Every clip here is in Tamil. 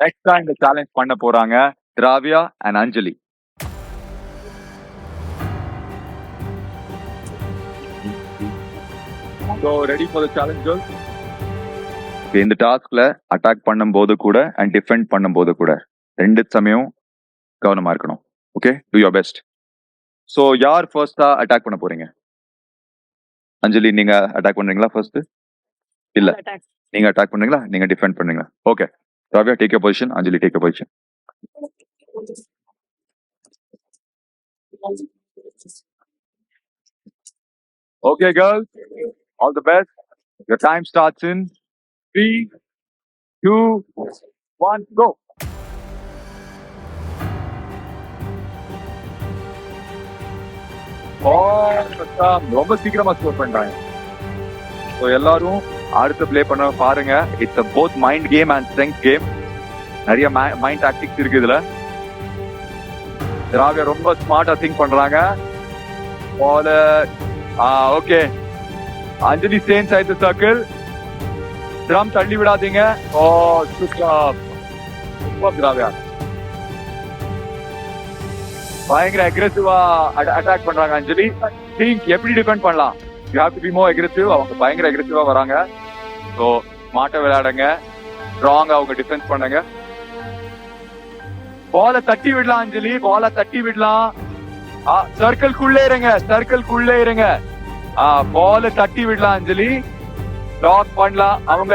நெக்ஸ்ட் இந்த சேலஞ்ச் பண்ண போறாங்க Draviya and Anjali. So ready for the challenge இந்த டாஸ்க்ல அட்டாக் பண்ணும்போது கூட அண்ட் டிஃபெண்ட் பண்ணும்போது கூட ரெண்டு சமயம் கவனமா இருக்கணும். Okay do your best so யார் ஃபர்ஸ்டா அட்டாக் பண்ண போறீங்க? அஞ்சலி நீங்க அட்டாக் பண்றீங்களா ஃபர்ஸ்ட் இல்ல. நீங்க அட்டாக் பண்றீங்களா? நீங்க டிஃபெண்ட் பண்றீங்களா? Okay Ravya take your position Anjali take your position Okay, girls, all the best. Your time starts in three, two, one, go. Oh, Prashant, ரொம்ப சீக்கிரமா ஸ்கோர் பண்றாங்க ஸோ எல்லாரும் அடுத்து பிளே பண்ண பாருங்க. It's both mind game and strength game நிறைய மைண்ட் டாக்டிக்ஸ் இருக்கு இதுல. திராவிய ரொம்ப ஸ்மார்ட்டா திங்க் பண்றாங்க. போல ஓகே அஞ்சலி சேன்ஸ் ஆயிட்டு சர்க்கிள் ட்ரம் தள்ளி விடாதீங்க. ஓ சூப்பர் சூப்பர் திராவியா பயங்கர அக்ரெசிவா அட்டாக் பண்றாங்க அஞ்சலி. திங்க் எப்படி டிபெண்ட் பண்ணலாம்? You have to be more aggressive அவங்க பயங்கர அக்ரெசிவா வராங்க. ஸோ ஸ்மார்ட்டா விளையாடுங்க. ஸ்ட்ராங் அவங்க டிஃபென்ஸ் பண்ணுங்க. பால தட்டி விடலாம் அஞ்சலி. பால தட்டி விடலாம். சர்க்கிள்குள்ளே இருங்க. சர்க்கிள்குள்ளே இருங்க. பால தட்டி விடலாம் அஞ்சலி. லாக் பண்ணலாம். அவங்க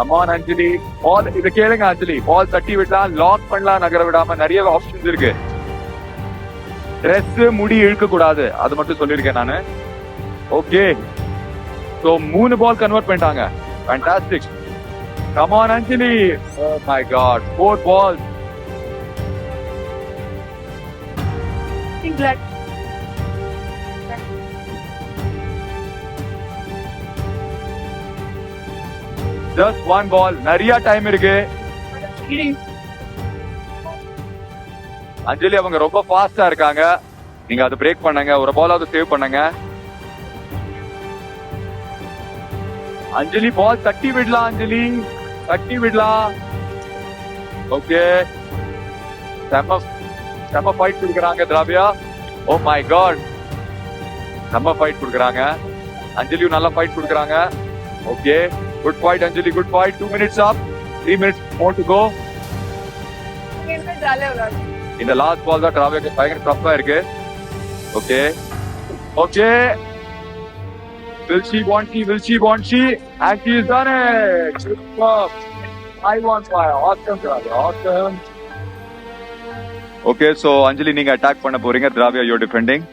அம்மான் அஞ்சலி. பால் இதை கேளுங்க அஞ்சலி. பால் தட்டி விடலாம் லாக் பண்ணலாம் நகர விடாம நிறைய ஆப்ஷன்ஸ் இருக்கு. ட்ரெஸ் முடி இழுக்க கூடாது அது மட்டும் சொல்லியிருக்கேன் நானு. ஓகே சோ மூணு பால் கன்வெர்ட் பண்ணிட்டாங்க. Fantastic come on Anjali oh my God four ball Blood. Just one ball நிறைய டைம் இருக்கு. அஞ்சலி அவங்க ரொம்ப ஃபாஸ்டா இருக்காங்க. நீங்க அதை பிரேக் பண்ணுங்க. ஒரு பாலாவது சேவ் பண்ணுங்க. அஞ்சலி பால் தட்டி விடலாம் அஞ்சலி. தட்டி விடலாம். ஓகே செம்ம செம்ம ஃபைட் கொடுக்குறாங்க திராவியா. ஓ மை காட் செம்ம ஃபைட் கொடுக்குறாங்க. அஞ்சலியும் நல்லா ஃபைட் கொடுக்குறாங்க. Okay good fight Anjali. Good fight two minutes of three minutes more to go இந்த லாஸ்ட் பால் தான் டிராவிக்கு பயங்கர டஃப்பா இருக்கு. ஓகே ஓகே வில்சி வான்சி வில்சி வான்சி ஆக்டி she want she? And she's done it! Okay so Anjali நீங்க அட்டாக் பண்ண போறீங்க. Dravya you defending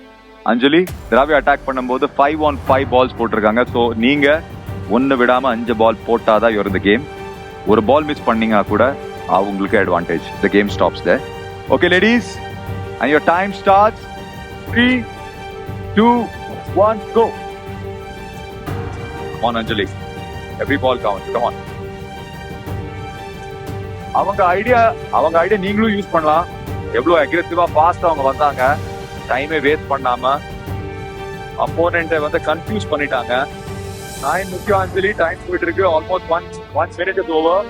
Anjali Dravya attack பண்ணும்போது ஃபைவ் ஆன் ஃபைவ் பால்ஸ் போட்டிருக்காங்க. ஸோ நீங்க ஒன்னு விடாம அஞ்சு பால் போட்டாதான் யூர் இந்த கேம் ஒரு பால் மிஸ் பண்ணீங்க கூட அவங்களுக்கு advantage the game stops the okay ladies and your time starts three two one go on Anjali every ball count come on அவங்க ஐடியா அவங்க ஐடியா நீங்களும் யூஸ் பண்ணலாம். எவ்வளோ அக்ரெசிவா ஃபாஸ்ட்டாக அவங்க வந்தாங்க. டைமே வேஸ்ட் பண்ணாம அப்போனண்ட்டை வந்து கன்ஃபியூஸ் பண்ணிட்டாங்க. டைம் முக்கியம் அஞ்சலி டைம் போயிட்டு இருக்கு. Almost one one minute is over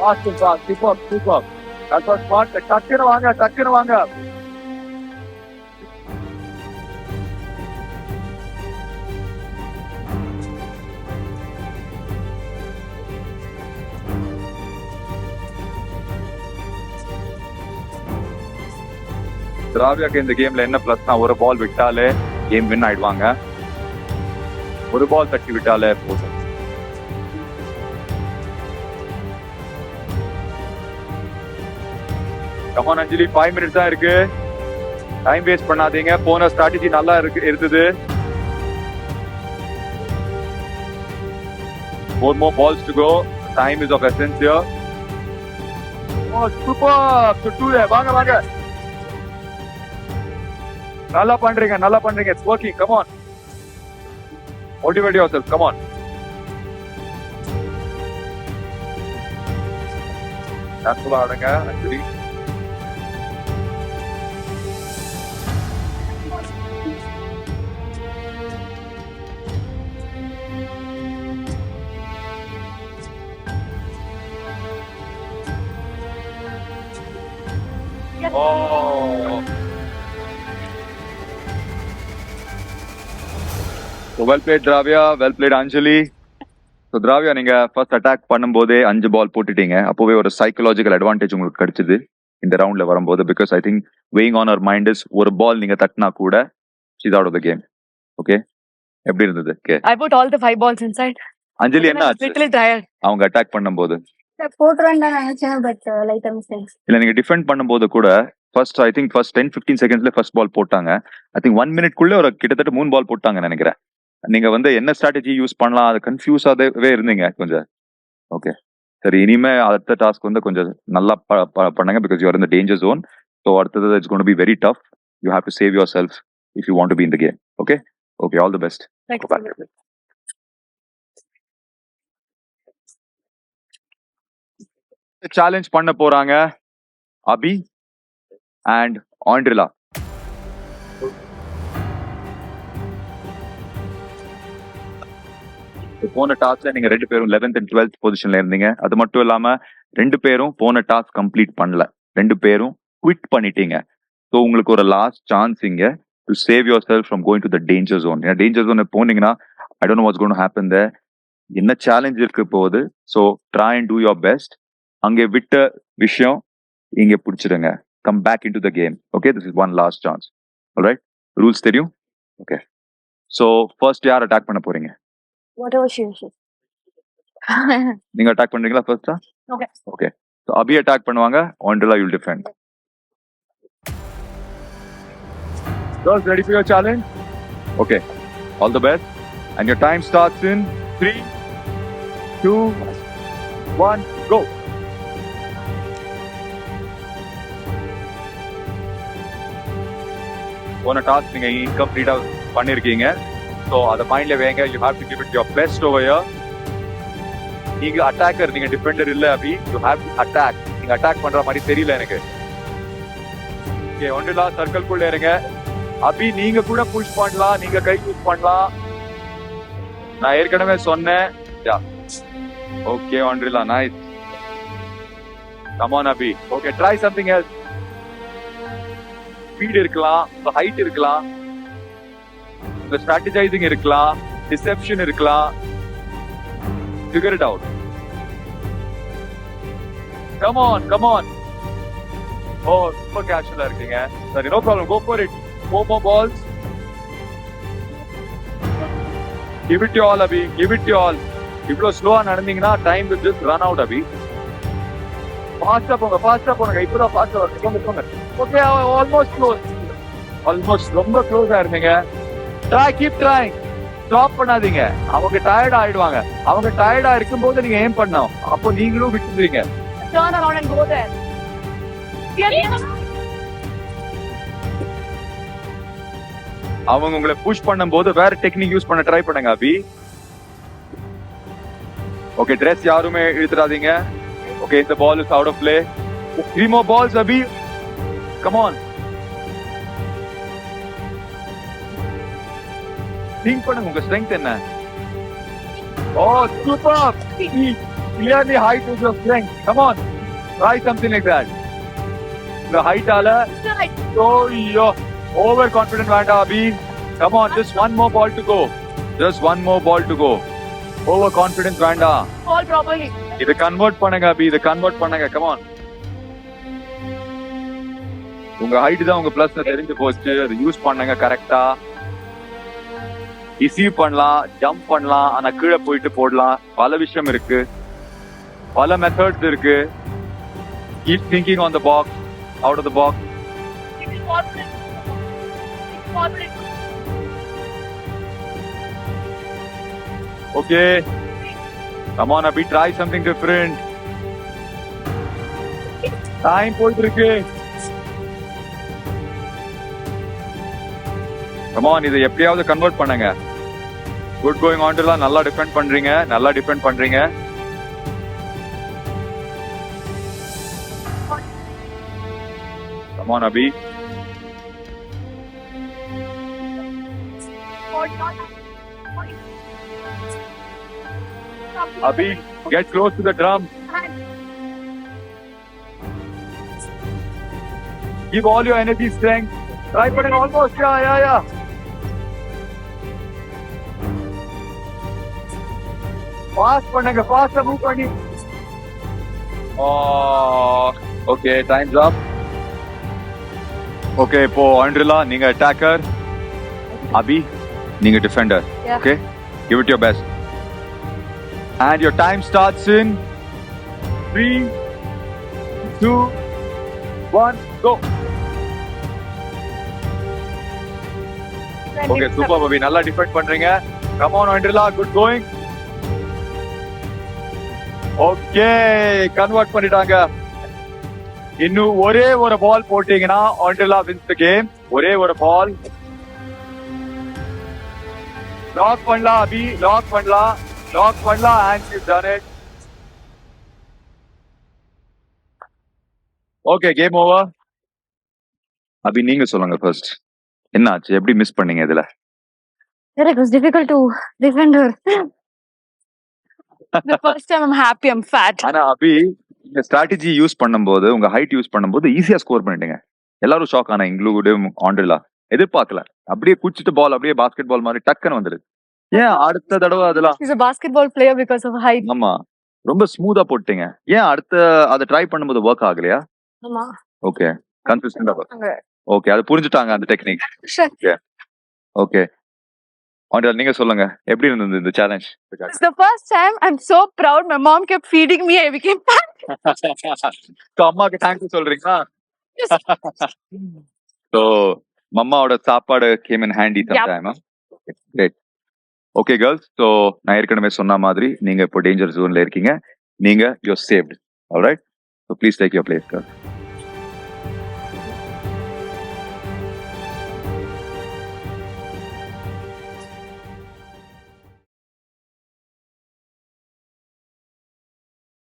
fast fast super super that was smart டக்குன்னு வாங்க டக்குன்னு வாங்க. திராவியாக்கு இந்த கேம்ல என்ன பிளஸ்னா ஒரு பால் விட்டாலே கேம் வின் ஆயிடுவாங்க. ஒரு பால் தட்டி விட்டாலே போதும். கமான் அஞ்சலி ஃபைவ் மினிட்ஸ் தான் இருக்கு. டைம் வேஸ்ட் பண்ணாதீங்க. போன ஸ்ட்ராட்டஜி நல்லா இருக்கு இருந்தது. Four more balls to go time is half essence யோ சுட்டு வாங்க வாங்க. நல்லா பண்றீங்க நல்லா பண்றீங்க. It's working come on motivate yourself come on நேச்சுரலா ஆடுங்க actually Oh. So well played Dravya, well played Anjali. So Dravya நீங்க ஃபர்ஸ்ட் அட்டாக் பண்ணும்போதே அஞ்சு பால் போட்டுட்டீங்க அப்போவே ஒரு சைக்கலாஜிக்கல் அட்வான்டேஜ் உங்களுக்கு கிடைச்சது இந்த ரவுண்ட்ல வரும்போது because I think weighing on our mind is ஒரு பால் நீங்க தட்டினா கூட is out of the game okay எப்படி இருந்தது I put all the five balls inside. அஞ்சலி என்ன ஆச்சு. அவங்க அட்டாக் பண்ணும்போது போட்டுருவேன் தான் நினைச்சேன் பட் லைட்டா மிஸ்டேக்ஸ் இல்ல நீங்க டிஃபெண்ட் பண்ணும்போது கூட first I think first ten fifteen செகண்ட்ஸ்ல first ball போட்டாங்க. ஐ திங்க் ஒன் மினிட்குள்ள ஒரு கிட்டத்தட்ட மூணு பால் போட்டாங்க நினைக்கிறேன். நீங்க வந்து என்ன ஸ்ட்ராட்டஜி யூஸ் பண்ணலாம் அது கன்ஃபியூஸாவே இருந்தீங்க கொஞ்சம். ஓகே சரி இனிமே அடுத்த டாஸ்க் வந்து கொஞ்சம் நல்லா பண்ணுங்க பிகாஸ் யூஆர் இந்த டேஞ்சர் ஜோன் ஸோ அடுத்தது it's gonna be very tough you have to save yourself if you want to be இந்த game okay okay all the best challenge பண்ண போறாங்க. அபி அண்ட் ஆண்ட்ரிலா. போன டாஸ்க்ல நீங்க ரெண்டு பேரும் லெவன்த் அண்ட் டுவெல்த் பொசிஷன்ல இருந்தீங்க. அது மட்டும் இல்லாம ரெண்டு பேரும் போன டாஸ்க் கம்ப்ளீட் பண்ணல. ரெண்டு பேரும் குவிட் பண்ணிட்டீங்க. ஸோ உங்களுக்கு ஒரு லாஸ்ட் சான்ஸ் இங்க to save yourself from going to the danger zone ஏன்னா டேஞ்சர் ஜோன் போனீங்கன்னா I don't what's gonna happen the என்ன சேலஞ்ச் இருக்கு போகுது? So try and do your best அங்கே விட்ட விஷயம் இங்க பிடிச்சிடுங்க. Come back in to the game okay this is one last chance right rules தெரியும்? ஓகே ஸோ ஃபர்ஸ்ட் யார் அட்டாக் பண்ண போறீங்க? நீங்க அட்டாக் பண்றீங்களா ஃபர்ஸ்டா. ஓகே ஸோ அபி அட்டாக் பண்ணுவாங்க Andrila you'll defend Girls, ready for your challenge? Okay. All the best. And your time starts in three, two, one, go. போன டாஸ்க் நீங்க இன்கம்ப்ளீட்டா பண்ணிருக்கீங்க. ஸோ அதை மைண்ட்ல வேங்க. You have to give it your best over நீங்க அட்டாக்கர் நீங்க டிஃபெண்டர் இல்ல Abhi. You have to attack நீங்க அட்டாக் பண்ற மாதிரி தெரியல எனக்கு. ஓகே ஒன்றுலா சர்க்கிள்குள்ள இருங்க. அபி நீங்க கூட புஷ் பண்ணலாம். நீங்க கை புஷ் பண்ணலாம். நான் ஏற்கனவே சொன்னேன். Okay Andrila nice come on Abhi. Okay try something else speed இருக்கலாம் ஹைட் இருக்கலாம் உங்க ஸ்ட்ராட்டஜைசிங் இருக்கலாம் டிசெப்ஷன் இருக்கலாம். Figure it out come on come on oh ரொம்ப கேஷுவலா இருக்கீங்க. சரி no problem go for it Gomoh balls give it you all Abhi give it you all இவ்வளவு ஸ்லோவா நடந்தீங்கன்னா time will just run out Abhi ஃபாஸ்டா போங்க ஃபாஸ்டா போங்க. இப்பதான் ஃபாஸ்டா வருது. போங்க போங்க. ஓகே ஆல்மோஸ்ட் க்ளோஸ் ஆல்மோஸ்ட் ரொம்ப க்ளோஸா இருந்தீங்க. ட்ரை கீப் ட்ரைங் ஸ்டாப் பண்ணாதீங்க. அவங்க டயர்ட் ஆயிடுவாங்க. அவங்க டயர்டா இருக்கும்போது நீங்க ஏம் பண்ணணும். அப்போ நீங்களும் விட்டுருவீங்க. Turn around and go there. அவங்க உங்களை புஷ் பண்ணும்போது வேற டெக்னிக் யூஸ் பண்ண ட்ரை பண்ணுங்க அபி. ஓகே ட்ரெஸ் யாருமே இழுத்துறாதீங்க ஓகே இந்த ball is out of play three more balls Abhi. Come on think பண்ணுங்க உங்க ஸ்ட்ரெங்த் என்ன ஓ super clearly height is your strength come on try something like that the height ஆல Oh, yo. Overconfident Vanda Abhi. Come on, just one more ball to go. Just one more ball to go. Overconfidence Vanda. Fall properly. இதை கன்வெர்ட் பண்ணுங்க அபி இதை கன்வெர்ட் பண்ணுங்க கமான் உங்க ஹைட் தான் உங்க பிளஸ் தெரிஞ்சு போச்சு அது யூஸ் பண்ணுங்க கரெக்டா ரிசீவ் பண்ணலாம் ஜம்ப் பண்ணலாம் ஆனா கீழே போயிட்டு போடலாம் பல விஷயம் இருக்கு பல மெத்தட்ஸ் இருக்கு keep thinking on the box out of the box okay it confident. Keep confident. Okay. Come on, Abhi, try something different. Time போயிட்டு இருக்கு கமான் இதை எப்படியாவது கன்வெர்ட் பண்ணுங்க குட் கோயிங் ஆன் நல்லா டிஃபெண்ட் பண்றீங்க நல்லா டிஃபெண்ட் பண்றீங்க come on Abhi Abhi get close to the drum give all your energy strength. Try putting almost yeah, yeah, yeah. Fast பண்ணுங்க fast move பண்ணி. Okay, time's up. Okay, இப்போ ஆண்ட்ரிலா நீங்க அட்டாக்கர் அபி நீங்க defender. Okay give it your best and your time starts in three two one go okay super பபி நல்லா டிஃபெண்ட் பண்றீங்க. Come on Andrila good going okay convert பண்ணிட்டாங்க. இன்னும் ஒரே ஒரு பால் போட்டீங்கன்னா ஆண்ட்ரிலா வின்ஸ் த கேம் ஒரே ஒரு பால் லாக் பண்ணலாம் அபி. லாக் பண்ணலாம். லாக் பண்ணலாம் and you done it okay game over Abhi நீங்க சொல்லுங்க ஃபர்ஸ்ட் என்னாச்சு? எப்படி மிஸ் பண்ணீங்க இதுல? It was difficult to defend her. The first time I'm happy I'm fat. ஆனா அபி இந்த ஸ்ட்ராட்டஜி யூஸ் பண்ணும்போது உங்க ஹைட் யூஸ் பண்ணும்போது ஈஸியா ஸ்கோர் பண்ணிட்டீங்க. எல்லாரும் ஷாக் ஆனா இன்க்ளூடு ஆண்ட்ரிலா. எதிர்பார்க்கல. அப்படியே குச்சிட்டு பால் அப்படியே பாஸ்கெட் பால் மாதிரி டக்குன்னு வந்துடுது ஏன் அடுத்த தடவை அதெல்லாம்? She's a basketball player because of height. ஆமா. ரொம்ப ஸ்மூதா போட்டீங்க. ஏன் அடுத்த அதை ட்ரை பண்ணும்போது ஒர்க் ஆகலையா? ஆமா. ஓகே கன்சிஸ்டன்டா ஓகே அது புரிஞ்சுட்டாங்க அந்த டெக்னிக். ஓகே ஆண்ட்ரிலா நீங்க சொல்லுங்க. எப்படி இருந்தது இந்த challenge It's the first time I'm so proud. My mom kept feeding me. I became fat. அம்மாக்கு தேங்க்யூ சொல்றீங்களா? ஸோ மம்மாவோட சாப்பாடு came in handy Yep. Some time great okay girls so நான் ஏற்கனவே சொன்ன மாதிரி நீங்க இப்போ டேஞ்சர் ஜோன்ல இருக்கீங்க. நீங்க you're saved alright so please take your place girl